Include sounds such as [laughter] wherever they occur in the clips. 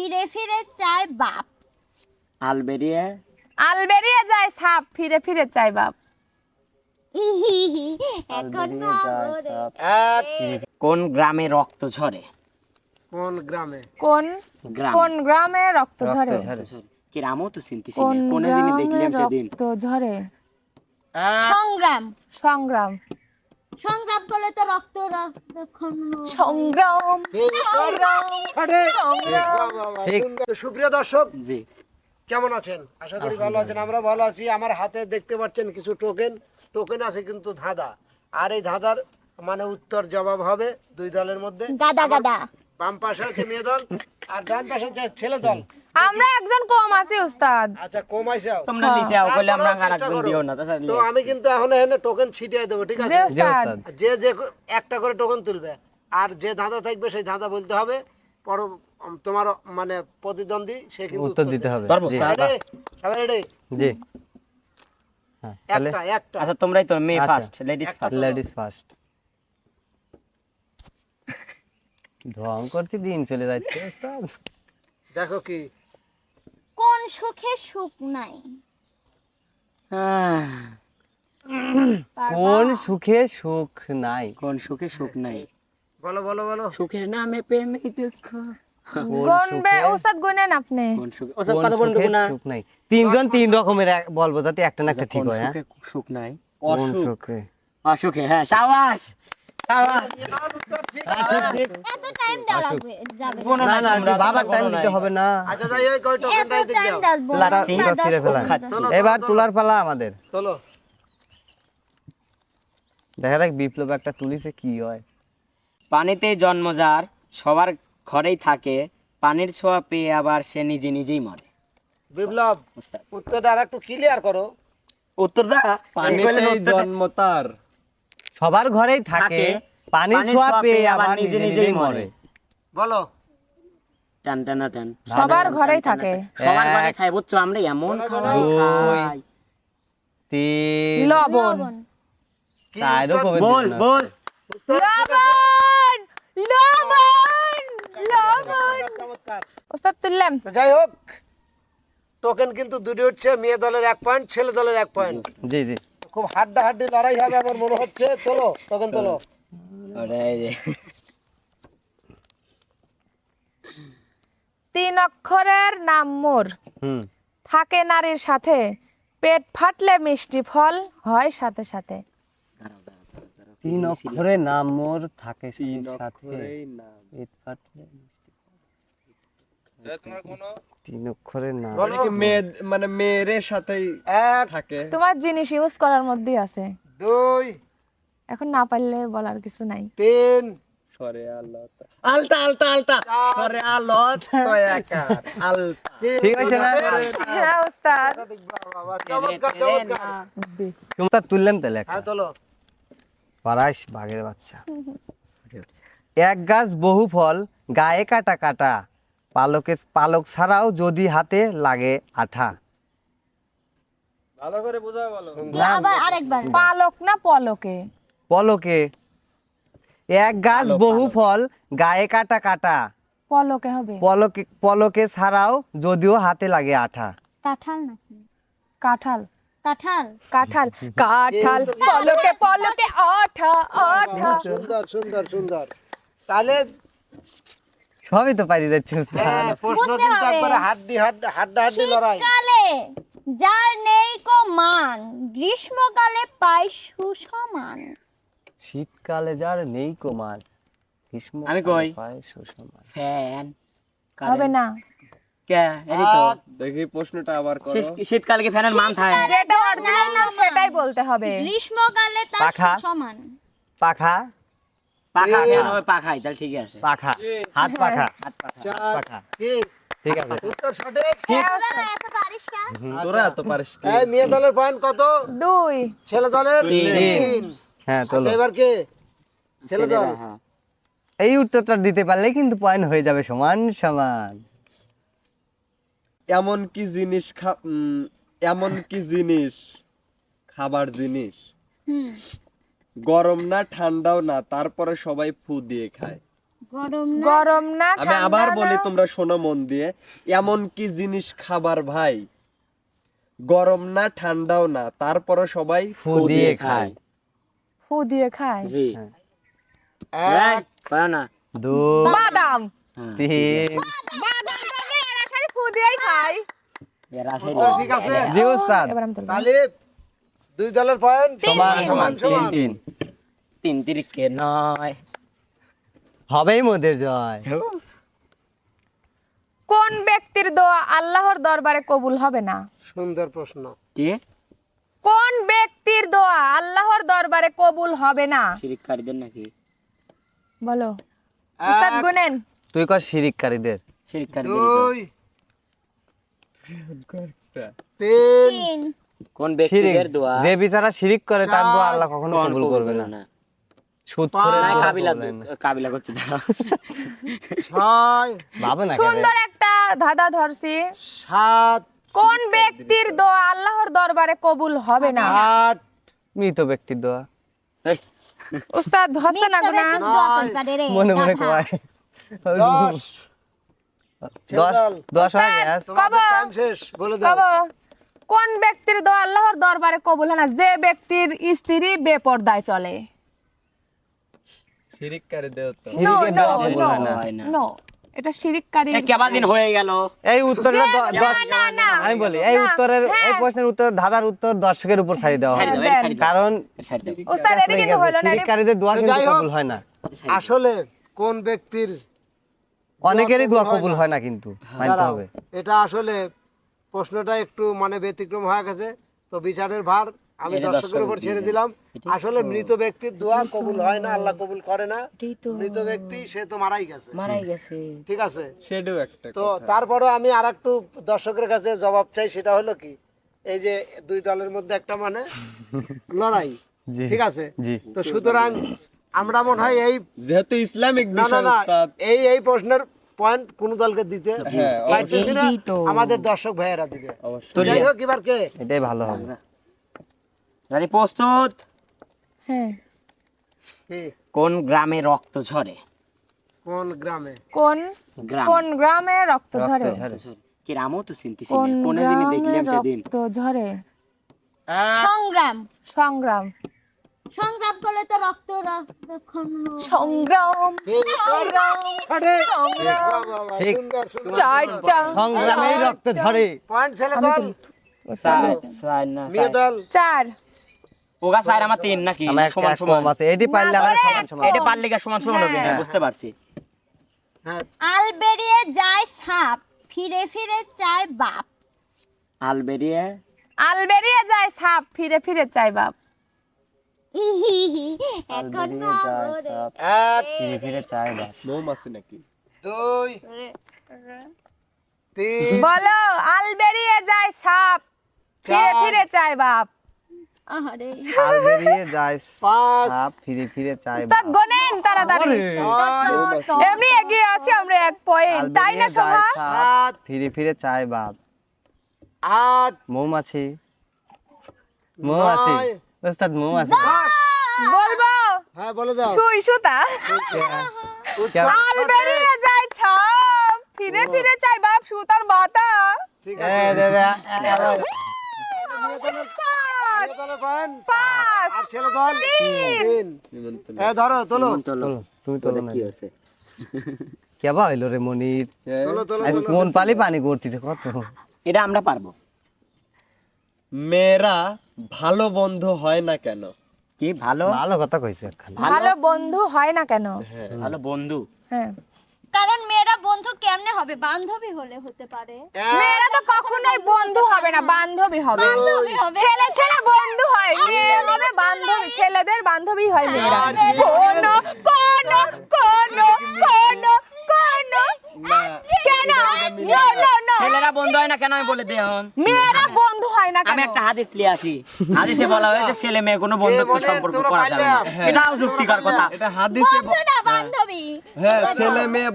ফিরে ফিরে চায় বাপ। আলবেরিয়া? আলবেরিয়া যায় সাপ ফিরে ফিরে চাই বাপ। আলবেরিয়া যায় সাপ। কোন গ্রামে রক্ত ঝরে? কোন গ্রামে? কোন? গ্রাম। কোন গ্রামে রক্ত ঝরে? কি রামও তো চিনতেছি কোন জিনিস গ্রামে দেখলাম সেদিন। রক্ত ঝরে? সংগ্রাম। সংগ্রাম। সংগ্রাম করলে তো রক্ত সংগ্রাম সুপ্রিয় দর্শক জি। কেমন আছেন? আশা করি ভালো আছেন আমরা ভালো আছি। আমার হাতে দেখতে পাচ্ছেন কিছু টোকেন টোকেন আছে কিন্তু ধাঁধা। আর এই ধাঁধার মানে উত্তর জবাব হবে দুই দলের মধ্যে। গাদা গাদা। বাম পাশে আছে মেয়ে দল আর ডান পাশে আছে ছেলে দল। আমরা একজন কম আছি উস্তাদ। আচ্ছা কমাইছাও তোমরা লিসে আও কইলে আমরা দিও না তাছাড়া তো আমি কিন্তু এখন এখানে টোকেন ছিটিয়ে দেবো ঠিক যে আছে উস্তাদ। যে যে একটা করে টোকেন তুলবে আর যে ধাঁধা থাকবে সেই ধাঁধা বলতে হবে পর তোমার মানে প্রতিদ্বন্দ্বী সে কিন্তু উত্তর দিতে হবে। সবাই ready? জি। হ্যাঁ একটা একটা। আচ্ছা তোমরাই তো মেয়ে। First ladies first ladies first ঢং করতে দিন চলে যাচ্ছে ওস্তাদ। দেখো কি। কোন সুখে সুখ নাই। কোন সুখে সুখ নাই। কোন সুখে সুখ নাই। বলো বলো বলো। সুখের নামে প্রেমে দুঃখ। গুনেন আপনি। কোন সুখে সুখে নাই। তিনজন তিন রকমের বলব যাতে একটা না একটা ঠিক হয় হ্যাঁ? সুখ নাই? অসুখে হ্যাঁ সাবাস! এত টাইম দেওয়া লাগবে যাবে। না না বাবার টাইম দিতে হবে না। আচ্ছা যাই দিতে লাচ্ছি, এবার তোলার পালা আমাদের। চলো দেখা যাক বিপ্লব একটা তুলিছে কি হয়। পানিতে জন্ম যার সবার ঘরেই থাকে পানির ছোঁয়া পেয়ে আবার সে নিজে নিজেই মরে। বিপ্লব উত্তরটা আর একটু ক্লিয়ার করো। উত্তর দা পানিতেই জন্ম তার। সবার ঘরেই থাকে পানির ছোঁয়া পেয়ে আবার নিজে নিজেই মরে। বলো। টান টানা টান সবার ঘরেই থাকে। সবার ঘরে খাই বুঝছ? আমরা এমন দুই, খাই তিন লবণ। চারও? কবে বল বল। লবণ! লবণ! লবণ! উস্তাদ তুললাম। তো যাই হোক টোকেন কিন্তু দুটি হচ্ছে মেয়ে দলের এক পয়েন্ট ছেলে দলের এক পয়েন্ট জি জি। খুব হাড্ডা হাড্ডি লড়াই হবে আমার মনে হচ্ছে। তোলো টোকেন তোলো। তিন অক্ষরের নাম মোর। থাকে নারীর সাথে পেট ফাটলে মিষ্টি ফল হয় সাথে সাথে। তিন অক্ষরে নাম মোর থাকে সাথে পেট ফাটলে তিন অক্ষরের নাম মেয়ে মানে মেয়ের সাথেই থাকে। তোমার জিনিস ইউজ করার মধ্যেই আছে। দুই। এখন না পারলে বলার কিছু নাই। তিন। আলতা। আলতা আলতা সরে আলো তো আলতা। ঠিক আছে না? হ্যাঁ উস্তাদ চমৎকার চমৎকার। তোমরা তুললাম তাহলে হ্যাঁ তোলো। পারাইস বাঘের বাচ্চা। এক গাছ বহু ফল গায়ে কাটা কাটা। পালকে পালক ছাড়াও যদি হাতে লাগে আঠা। ভালো করে বোঝা বলো। আবার আরেকবার পালক না পলকে? পলকে এক গাছ বহু ফল গায়ে কাটা কাটা। পলকে হবে। পলকে পলকে ছাড়াও যদিও হাতে লাগে আঠা। কাঁঠাল নাকি? কাঁঠাল। কাঁঠাল। কাঁঠাল। [laughs] কাঁঠাল। পলকে পলকে আঠা আঠা। সুন্দর সুন্দর সুন্দর তাহলে সবই তো পারি যাচ্ছে হ্যাঁ, প্রশ্ন কিন্তু একবারে হাড্ডি হাড্ডা হাড্ডা হাড্ডি লড়াই। যার নেই কো মান গ্রীষ্মকালে পাই সুসমান। শীতকালে যার নেই কুমার গ্রীষ্ম আমি কই? সুষমান ফ্যান হবে না। কে? তো। দেখি প্রশ্নটা আবার করো। শীতকালে কি ফ্যানের মান থাকে যেটা অরিজিনাল নাম সেটাই বলতে হবে। গ্রীষ্মকালে তার পাখা? পাখা। পাখা ফ্যান ওই পাখাই তাহলে ঠিক আছে। পাখা। হাত পাখা। হাত পাখা। পাখা। ঠিক আছে। উত্তর সঠিক? এত পারিস না? তোরা এত পারিস এই মেয়ে দলের পয়েন্ট কত? দুই। ছেলে দলের তিন। হ্যাঁ আচ্ছা এবার কে? ছেলে দল। হ্যাঁ। এই উত্তরটা দিতে পারলে কিন্তু পয়েন্ট হয়ে যাবে সমান সমান। এমন কি জিনিস এমন কি জিনিস খাবার জিনিস? গরম না ঠান্ডাও না তারপরে সবাই ফু দিয়ে খায়। গরম না গরম আমি আবার বলি তোমরা শোনো মন দিয়ে এমন কি জিনিস খাবার ভাই? গরম না ঠান্ডাও না তারপরও সবাই ফু দিয়ে খায়। ফু দিয়ে খায় জি। এক করো না দুই বাদাম। তিন। বাদাম আমরা এরা সারি ফু দিয়েই খাই এর উত্তর ঠিক আছে। জি উস্তাদ। তুলবো। দুই দলের পয়েন্ট সমান সমান তিন তিন। তিন তিরিকে নয়। হবেই মোদের জয়। কোন ব্যক্তির দোয়া আল্লাহর দরবারে কবুল হবে না? সুন্দর প্রশ্ন। কি? কোন ব্যক্তির দোয়া আল্লাহর দরবারে কবুল হবে না। শিরিককারীদের নাকি? বলো। উস্তাদ গুনেন। তুই কর শিরিককারীদের। শিরিককারীদের দুই। তিন। কোন শিরিক ব্যক্তিদের দোয়া? যে বিচারা শিরিক করে তার দোয়া আল্লাহ কখনো কবুল করবে না। না সুদ করে না, কাবিলা কাবিলা করছে ছয়। ভাবে না সুন্দর একটা ধাঁধা ধরছি। সাত। কোন ব্যক্তির দোয়া আল্লাহর দরবারে কবুল হবে না? আট। মৃত ব্যক্তির দোয়া। উস্তাদ না গুনা মনে মনে কয়। দশ। দশ দশ হয়ে গেছে। টাইম শেষ বলে দাও। কোন ব্যক্তির দোয়া আল্লাহর দরবারে কবুল হয় না? যে ব্যক্তির স্ত্রী বেপর্দায় চলে। শিরিককারীদের তো। শিরিকের দোয়া কবুল হয়। নো। এটা শিরিককারী হয়ে গেল? এই উত্তরটা। আমি বলি এই উত্তরের এই হ্যাঁ। প্রশ্নের উত্তর ধাঁধার উত্তর দর্শকের উপর ছাড়ি দেওয়া হবে। কারণ শিরিককারীদের দোয়া কিন্তু কবুল হয় না। আসলে কোন ব্যক্তির অনেকেরই দোয়া কবুল হয় না কিন্তু মানতে হবে। এটা আসলে প্রশ্নটা একটু মানে ব্যতিক্রম হয়ে গেছে তো বিচারের ভার আমি দর্শকের উপর ছেড়ে দিলাম। আসলে মৃত ব্যক্তির দোয়া কবুল হয় না আল্লাহ কবুল করে না। মৃত ব্যক্তি সে তো মারাই গেছে। মারাই গেছে। ঠিক আছে? সেটাও একটা তো তারপরে আমি আর একটু দর্শকের কাছে জবাব চাই সেটা হলো কি? এই যে দুই দলের মধ্যে একটা মানে লড়াই। ঠিক আছে? তো সুতরাং আমরা মনে হয় এই যেহেতু ইসলামিক না না না এই এই প্রশ্নের পয়েন্ট কোন দলকে দিতে পারতেছি না আমাদের দর্শক ভাইয়েরা দিবে। তো যাই হোক এবার কে? এটাই ভালো হবে। রানী প্রস্তুত? হ্যাঁ। কোন গ্রামে রক্ত ঝরে? কোন গ্রামে? কোন? গ্রাম। কোন গ্রামে রক্ত ঝরে? কি রামও তো চিনতেছি কোন গ্রামে দেখলাম সেদিন? রক্ত ঝরে সংগ্রাম। সংগ্রাম। সংগ্রাম করলে তো রক্ত সংগ্রাম। সংগ্রাম। চারটা। সংগ্রামেই রক্ত ঝরে। পয়েন্ট ছেলে দল। চার চার। ওগা চার আমার তিন নাকি? সমান সমান। আছে। এটি পারলে আমরা সমান সমান এটা পারলে গা সমান সমান হবে। হ্যাঁ, বুঝতে পারছি। হ্যাঁ। আল বেরিয়ে যায় সাপ ফিরে ফিরে চায় বাপ। আল বেরিয়ে আল বেরিয়ে যায় সাপ ফিরে ফিরে বাপ। এখন চায় মৌমাছি নাকি? দুই। তিন। বলো আল বেরিয়ে যায় সাপ ফিরে ফিরে চাই বাপ। আহারে। হাল বেরিয়ে যায় পাঁচ। ফিরে ফিরে চায় উস্তাদ গোনেন তাড়াতাড়ি। এমনি এগিয়ে আছি আমরা এক পয়েন্ট তাই না সাত। ফিরে ফিরে চায় বাপ। আট। মৌমাছি। মৌমাছি। নয়। ওস্তাদ মৌমাছি বলব? হ্যাঁ বলে দাও। সুই সুতা। বেরিয়ে যায় সাপ ফিরে ফিরে চাই বাপ সুতার মাথা। ঠিক আছে। পাঁচ মেয়ে দলের পয়েন্ট পাঁচ আর ছেলে দল? তিন। এ ধরো তোলো। চলো চলো, তুমি তো কি হয়েছে কেবা হইল রে মনির? তোলো তোলো আজ কোন পালি পানি করতেছে কত? এটা আমরা পারব। মেয়েরা ভালো বন্ধু হয় না কেন? কি ভালো? ভালো কথা কইছে ভালো বন্ধু হয় না কেন? ভালো বন্ধু? হ্যাঁ। কারণ মেয়েরা বন্ধু কেমনে হবে? বান্ধবী হলে হতে পারে। মেয়েরা তো কখনোই বন্ধু হবে না বান্ধবী হবে। বান্ধবী হবে। ছেলে ছেলে বন্ধু হয় মেয়ে হবে বান্ধবী ছেলেদের বান্ধবী হয় মেয়েরা। কোন কোন কোন কোন কোন? কেন? No no no. ছেলেরা বন্ধু হয় না কেন? আমি বলে দিই এখন মেয়েরা বন্ধু হয় না আমি একটা হাদিস লিয়ে আসি। হাদিসে বলা হয়েছে ছেলে মেয়ে কোনো বন্ধুত্ব সম্পর্ক করা যাবে না। এটাও যুক্তিকর কথা। এটা হাদিসে বন্ধু না বান্ধবী। হ্যাঁ ছেলে মেয়ে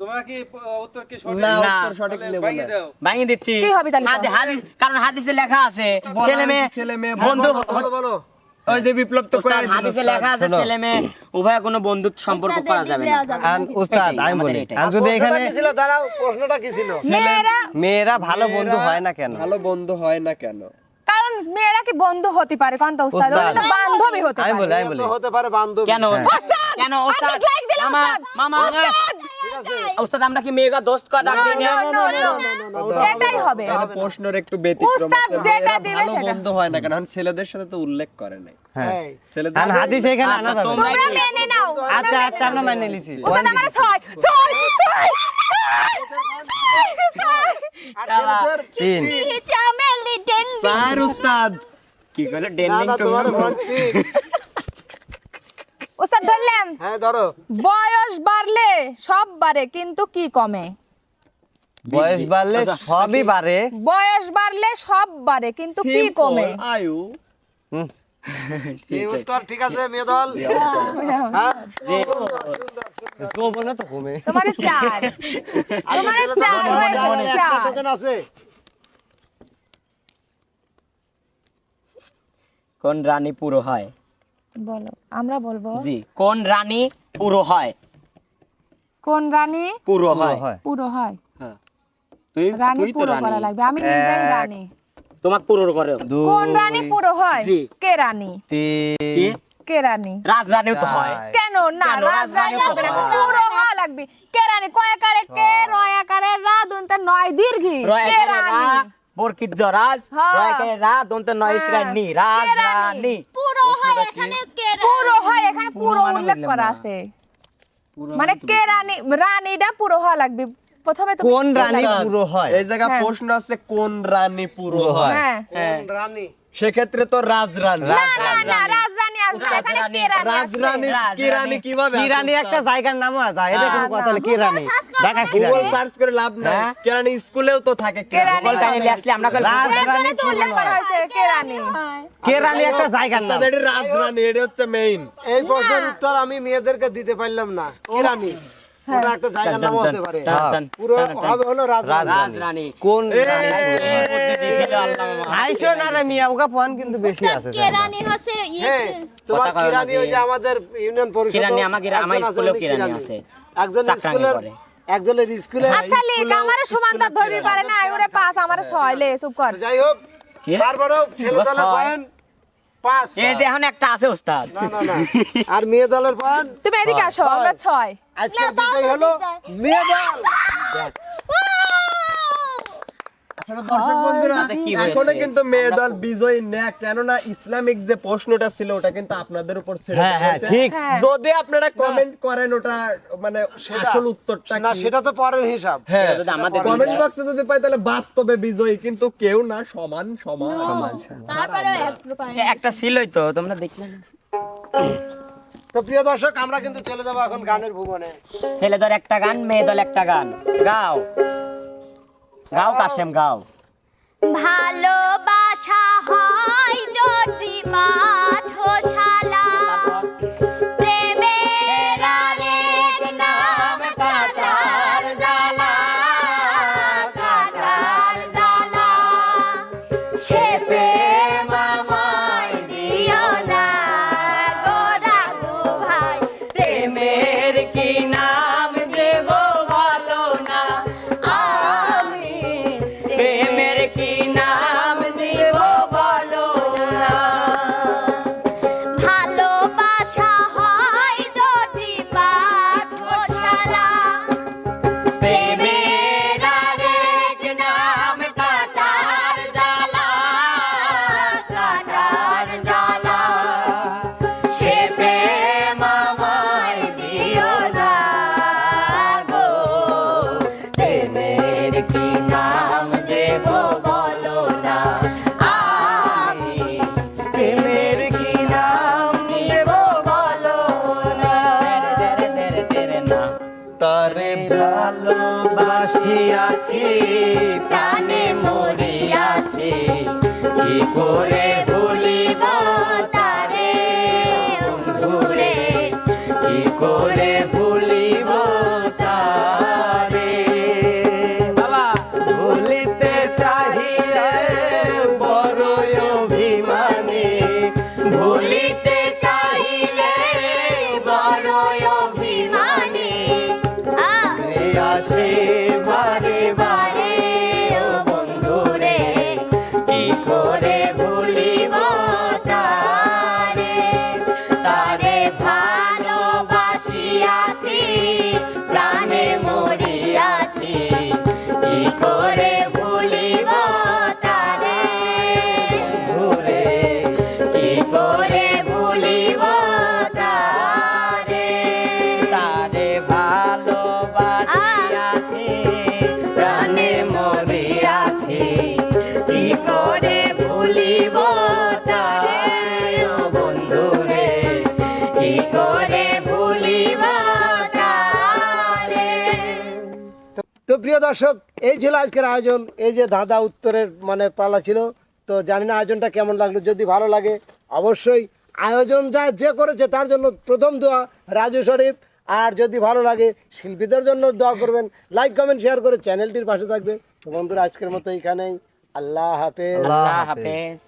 তোমরা কি উত্তর কি সঠিক না না। উত্তর সঠিক নেব ভাঙিয়ে না দাও। ভাঙিয়ে দিচ্ছি। কি হবে তাহলে? হাদিস কারণ হাদিসে লেখা আছে ছেলে মেয়ে হয়েছে ছেলে মেয়ে বন্ধু বলো। ওই যে বিপ্লব তো ওস্তাদ হাদিসে লেখা আছে ছেলে মেয়ে উভয় কোনো বন্ধুত্ব সম্পর্ক করা যাবে না। আর উস্তাদ আমি বলি। আর যদি এখানে ছিল? দাঁড়াও প্রশ্নটা কি ছিল? মেয়েরা মেয়েরা ভালো বন্ধু হয় না কেন? ভালো বন্ধু হয় না কেন? কারণ মেয়েরা কি বন্ধু হতে পারে? কোন তো উস্তাদ ওরা তো বান্ধবী হতে আমি বলি আমি বলি। হতে পারে বান্ধব। কেন? ওস্তাদ! কেন ওস্তাদ? মামা ওস্তাদ! মামা ওস্তাদ! আমরা কি মেয়েগা দোস্ত কর ডাক না? এটাই হবে প্রশ্নের একটু ব্যতিক্রম উস্তাদ আছে যেটা দিবে ভালো। বন্ধু হয় না কেন এখন ছেলেদের সাথে তো উল্লেখ করে নাই। হ্যাঁ। ছেলেদের আর হাদিস এখানে আনা আচ্ছা, যাবে তোমরা না। মেনে নাও আচ্ছা আচ্ছা আমরা মানে নিছি। উস্তাদ আমার ছয় ছয় ছয় ছয় আর ছেলেদের? তিন। চামেলি ডেন স্যার উস্তাদ কি ডেনলিং ভর্তি ধরলাম হ্যাঁ ধরো। বয়স বাড়লে সব বাড়ে কিন্তু কি কমে? বয়স বাড়লে আচ্ছা, সবই বাড়ে। বয়স বাড়লে সব বাড়ে কিন্তু কি কমে? আয়ু। [laughs] এই উত্তর ঠিক আছে মেয়ে দল? হ্যাঁ? যৌবনে তো কমে। তোমার চার। তোমার চার হয়েছে চার। টোকেন আছে। কোন রানী পুরো হয়? বলো আমরা বলব। জি কোন রানী পুরো হয়? কোন রানী? পুরো হয়। পুরো হয়। হ্যাঁ। তুই রানী পুরো করা লাগবে। আমি নিজেই এক, রানী। তোমাক পুরো করে। কোন রানী পুরো হয়? জি। কে রানী? তিন কে? রানী? রাজরানীও তো হয়। কেন? না রাজরানী তো। পুরো হওয়া লাগবে। কে রানী? কয় আকারে? কে রয় আকারে? রা দুনতে নয় দীর্ঘি। কে রানী? বরকিত জরাজ হ্যাঁ। রা দন্তে নয় ইসরায় নি রাজ রানী? পুরো হয় এখানে কে পুরো হয় এখানে পুরো মানে উল্লেখ করা আছে। মানে কে রানী? রানীটা পুরো হওয়া লাগবে। প্রথমে তো কোন রানী পুরো হয়? এই জায়গা হ্যাঁ। প্রশ্ন আছে কোন রানী পুরো হয়? হ্যাঁ। হ্যাঁ। কোন রানী? সেক্ষেত্রে তো রাজরানী। কীভাবে একটা জায়গার নাম আছে এটা কোনো কথা হলো কি রানী দেখা গুগল সার্চ করে লাভ নাই? স্কুলেও তো থাকে কে রানী বলটা আসলে আমরা কল রাজ- তো উল্লেখ করা হয়েছে কে রানী একটা জায়গার নাম। এটা রাজরানী এটা হচ্ছে মেইন এই প্রশ্নের উত্তর আমি মেয়েদেরকে দিতে পারলাম না। কি রানী ওটা একটা জায়গার নাম হতে পারে। পুরো হবে হলো রাজরানী রাজরানী কোন মধ্যে দিয়েছিল আল্লাহ মামা। আইসো না রে মিয়া ওকা ফোন কিন্তু বেশি আছে কেরানি হচ্ছে? তোমার কথা কয় ওই যে যে- আমাদের ইউনিয়ন পরিষদ কিরানি আমাকে আমার স্কুলেও কিরানি আছে। একজন স্কুলের একজনের স্কুলে আচ্ছা লিখ আমারে সমান ধরবি পারে না ওরে পাস আমারে ছয় লে চুপ কর। যাই হোক তারপরেও ছেলে দলের পয়েন্ট পাঁচ এই যে এখন একটা আছে ওস্তাদ না না না। আর মেয়ে দলের পয়েন্ট তুমি এদিকে আসো আমরা ছয়। আজকে দুটোই হলো মেয়ে দর্শক বন্ধুরা তাতে কি হয়েছে? এখনও কিন্তু মেয়ে দল বিজয়ী না কেননা ইসলামিক যে প্রশ্নটা ছিল ওটা কিন্তু আপনাদের উপর ছেড়ে হ্যাঁ, হ্যাঁ। ঠিক। যদি আপনারা কমেন্ট করেন ওটা মানে আসল উত্তরটা না সেটা তো পরের হিসাব। হ্যাঁ। যদি আমাদের কমেন্ট বক্সে যদি পাই তাহলে বাস্তবে বিজয়ী কিন্তু কেউ না সমান সমান। তারপরে এ একটা ছিলই তো তোমরা দেখলে না। তো প্রিয় দর্শক আমরা কিন্তু চলে যাব এখন গানের ভুবনে। ছেলে দল একটা গান মেয়ে দল একটা গান। গাও। গাও কাশেম গাও। ভালোবাসা প্রিয় দর্শক, এই ছিল আজকের আয়োজন। এই যে দাদা উত্তরের মানে পালা ছিল, তো জানি না আয়োজনটা কেমন লাগল। যদি ভালো লাগে, অবশ্যই আয়োজন যা যে করেছে তার জন্য প্রথম দোয়া রাজু শরীফ। আর যদি ভালো লাগে, শিল্পীদের জন্য দোয়া করবেন। লাইক কমেন্ট শেয়ার করে চ্যানেলটির পাশে থাকবে। তো বন্ধুরা, আজকের মতো এইখানেই। আল্লাহ হাফেজ। আল্লাহ হাফেজ।